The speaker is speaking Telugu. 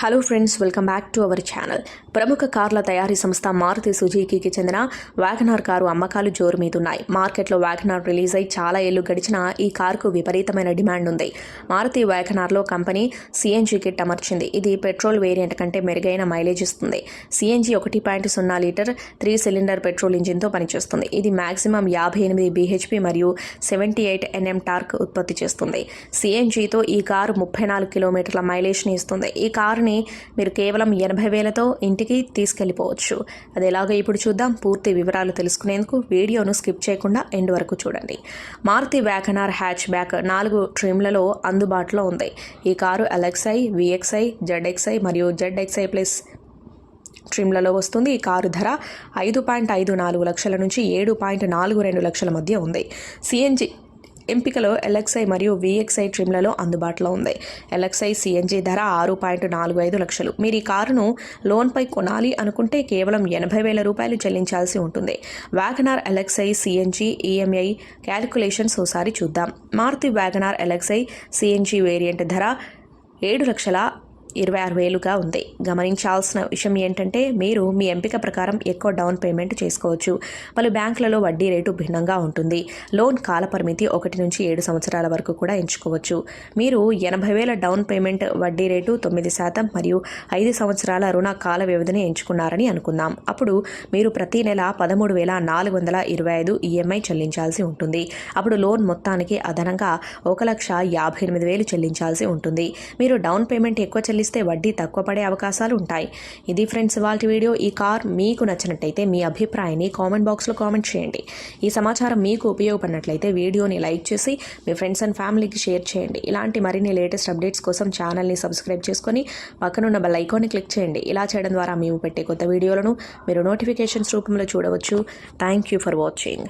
Hello friends welcome back to our channel ప్రముఖ కార్ల తయారీ సంస్థ మారుతి సుజీకి చెందిన వ్యాగనార్ కారు అమ్మకాలు జోరు మీదున్నాయి. మార్కెట్లో వ్యాగనార్ రిలీజ్ అయి చాలా ఏళ్ళు గడిచినా ఈ కారుకు విపరీతమైన డిమాండ్ ఉంది. మారుతి వ్యాగనార్లో కంపెనీ సిఎన్జీ కిట్ అమర్చింది. ఇది పెట్రోల్ వేరియంట్ కంటే మెరుగైన మైలేజ్ ఇస్తుంది. సిఎన్జీ ఒకటి పాయింట్ సున్నా లీటర్ త్రీ సిలిండర్ పెట్రోల్ ఇంజిన్తో పనిచేస్తుంది. ఇది మాక్సిమం యాభై ఎనిమిది బీహెచ్పి మరియు సెవెంటీ ఎయిట్ ఎన్ఎం టార్క్ ఉత్పత్తి చేస్తుంది. సిఎన్జీతో ఈ కారు ముప్పై నాలుగు కిలోమీటర్ల మైలేజ్ని ఇస్తుంది. ఈ కారుని మీరు కేవలం ఎనభై వేలతో ఇంటికి తీసుకెళ్ళిపోవచ్చు. అది ఎలాగో ఇప్పుడు చూద్దాం. పూర్తి వివరాలు తెలుసుకునేందుకు వీడియోను స్కిప్ చేయకుండా ఎండ్ వరకు చూడండి. మారుతి వ్యాకనార్ హ్యాచ్ బ్యాక్ నాలుగు ట్రిమ్లలో అందుబాటులో ఉంది. ఈ కారు ఎల్ఎక్స్ఐ విఎక్స్ఐ జెడ్ఎక్స్ఐ మరియు జెడ్ఎక్స్ఐ ప్లస్ ట్రిమ్లలో వస్తుంది. ఈ కారు ధర ఐదు పాయింట్ ఐదు నాలుగు లక్షల నుంచి ఏడు పాయింట్ నాలుగు రెండు లక్షల మధ్య ఉంది. సిఎన్జి ఎంపికలో ఎల్ఎక్స్ఐ మరియు విఎక్స్ఐ ట్రిమ్లలో అందుబాటులో ఉంది. ఎల్ఎక్స్ఐ సిఎన్జి ధర ఆరు పాయింట్ నాలుగు ఐదు లక్షలు. మీరు ఈ కారును లోన్పై కొనాలి అనుకుంటే కేవలం ఎనభై వేల రూపాయలు చెల్లించాల్సి ఉంటుంది. WagonR LXI CNG EMI calculations ఒకసారి చూద్దాం. Maruti WagonR LXI CNG variant ధర ఏడు లక్షల ఇరవై ఆరు వేలుగా ఉంది. గమనించాల్సిన విషయం ఏంటంటే మీరు మీ ఎంపిక ప్రకారం ఎక్కువ డౌన్ పేమెంట్ చేసుకోవచ్చు. పలు బ్యాంకులలో వడ్డీ రేటు భిన్నంగా ఉంటుంది. లోన్ కాల పరిమితి ఒకటి నుంచి ఏడు సంవత్సరాల వరకు కూడా ఎంచుకోవచ్చు. మీరు ఎనభై వేల డౌన్ పేమెంట్ వడ్డీ రేటు తొమ్మిది శాతం మరియు ఐదు సంవత్సరాల రుణ కాల వ్యవధిని ఎంచుకున్నారని అనుకుందాం. అప్పుడు మీరు ప్రతి నెల పదమూడు వేల నాలుగు వందల ఇరవై ఐదు ఈఎంఐ చెల్లించాల్సి ఉంటుంది. అప్పుడు లోన్ మొత్తానికి అదనంగా ఒక లక్ష యాభై ఎనిమిది వేలు చెల్లించాల్సి ఉంటుంది. మీరు డౌన్ పేమెంట్ ఎక్కువ చెల్లిస్తే వడ్డీ తక్కువ పడే అవకాశాలు ఉంటాయి. ఇది ఫ్రెండ్స్ ఇవాళ వీడియో. ఈ కార్ మీకు నచ్చినట్టయితే మీ అభిప్రాయాన్ని కామెంట్ బాక్స్లో కామెంట్ చేయండి. ఈ సమాచారం మీకు ఉపయోగపడినట్లయితే వీడియోని లైక్ చేసి మీ ఫ్రెండ్స్ అండ్ ఫ్యామిలీకి షేర్ చేయండి. ఇలాంటి మరిన్ని లేటెస్ట్ అప్డేట్స్ కోసం ఛానల్ని సబ్స్క్రైబ్ చేసుకొని పక్కనున్న బెల్ ఐకాన్ని క్లిక్ చేయండి. ఇలా చేయడం ద్వారా మేము పెట్టే కొత్త వీడియోలను మీరు నోటిఫికేషన్స్ రూపంలో చూడవచ్చు. Thank you for watching.